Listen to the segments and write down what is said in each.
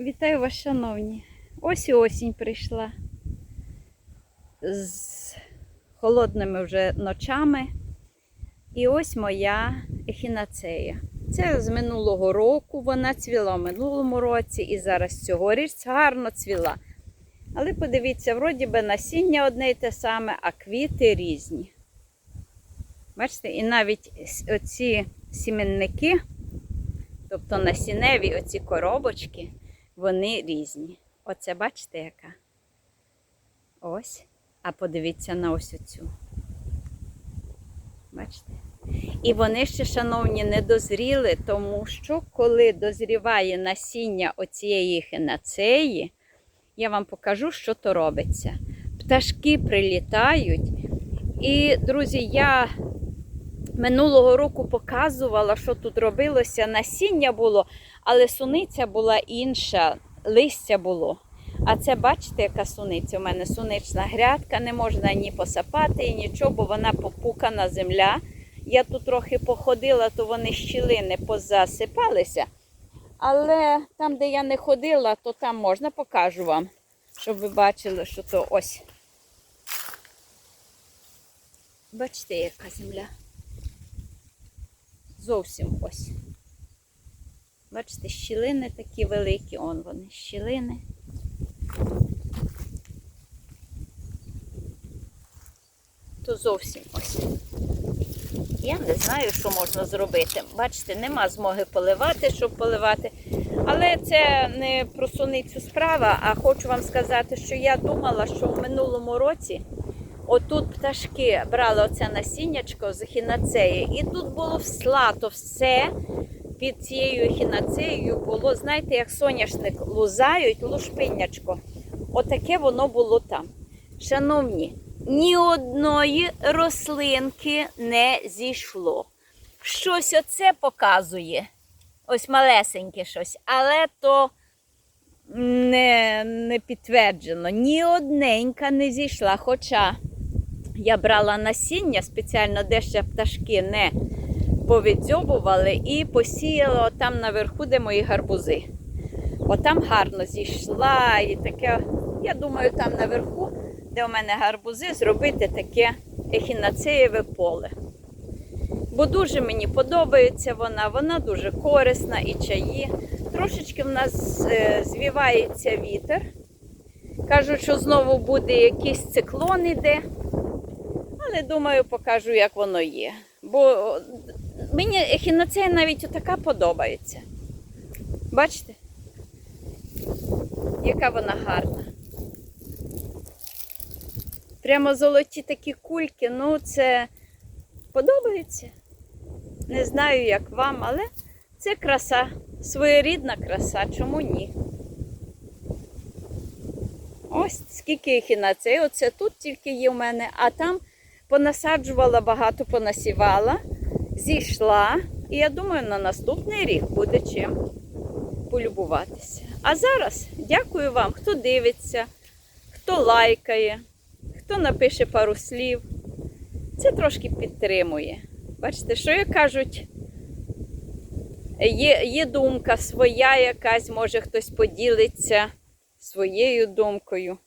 Вітаю вас, шановні. Ось і осінь прийшла з холодними вже ночами. І ось моя ехінацея. Це з минулого року вона цвіла в минулому році і зараз цьогоріч гарно цвіла. Але подивіться, вроді би насіння одне й те саме, а квіти різні. Бачите, і навіть оці сіменники, тобто насінневі оці коробочки, вони різні. Оце бачите, яка? Ось. А подивіться на ось оцю. Бачите? І вони ще, шановні, не дозріли, тому що коли дозріває насіння оцієї хинацеї, я вам покажу, що то робиться. Пташки прилітають. І, друзі, я минулого року показувала, що тут робилося. Насіння було, але суниця була інша, листя було. А це, бачите, яка суниця? У мене сунична грядка, не можна ні посапати, нічого, бо вона попукана земля. Я тут трохи походила, то вони щілини позасипалися. Але там, де я не ходила, то там можна покажу вам, щоб ви бачили, що то ось. Бачите, яка земля. Зовсім ось. Бачите, щілини такі великі, он вони, щілини. То зовсім ось. Я не знаю, що можна зробити. Бачите, нема змоги поливати, щоб поливати. Але це не про суницю справа, а хочу вам сказати, що я думала, що в минулому році отут пташки брали оце насіннячко з ехінацеї, і тут було вслато все під цією ехінацеєю було, знаєте, як соняшник лузають, лушпинячко. Отаке воно було там. Шановні, ні одної рослинки не зійшло. Щось оце показує. Ось малесеньке щось, але то не, не підтверджено. Ні одненька не зійшла. Хоча я брала насіння спеціально, де ще пташки не повідзьобували, і посіяла там наверху, де мої гарбузи. Отам гарно зійшла і таке. Я думаю, там наверху, де у мене гарбузи, зробити таке ехінацеєве поле. Бо дуже мені подобається вона, вона дуже корисна і чаї. Трошечки в нас е, звівається вітер. Кажуть, що знову буде якийсь циклон іде. Але думаю, покажу, як воно є. Бо мені ехінацея навіть отака подобається. Бачите? Яка вона гарна. Прямо золоті такі кульки, ну це подобається. Не знаю, як вам, але це краса, своєрідна краса, чому ні? Ось скільки їх і на це. Оце тут тільки є в мене, а там понасаджувала багато, понасівала, зійшла. І я думаю, на наступний рік буде чим полюбуватися. А зараз дякую вам, хто дивиться, хто лайкає, хто напише пару слів. Це трошки підтримує. Бачите, що як кажуть, є, є думка своя якась, може хтось поділиться своєю думкою.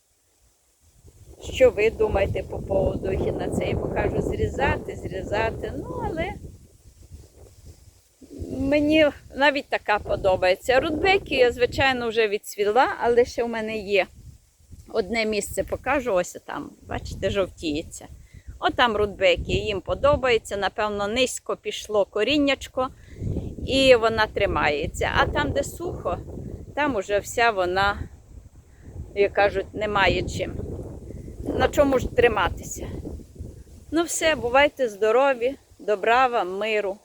Що ви думаєте по поводу ехінацеї? Покажу зрізати, зрізати. Ну, але мені навіть така подобається. Рудбеки я, звичайно, вже відцвіла, але ще в мене є одне місце, покажу, ось там, бачите, жовтіється. Отам рудбеки, їм подобається, напевно, низько пішло коріннячко, і вона тримається. А там, де сухо, там уже вся вона, як кажуть, немає чим. На чому ж триматися? Ну все, бувайте здорові, добра вам, миру.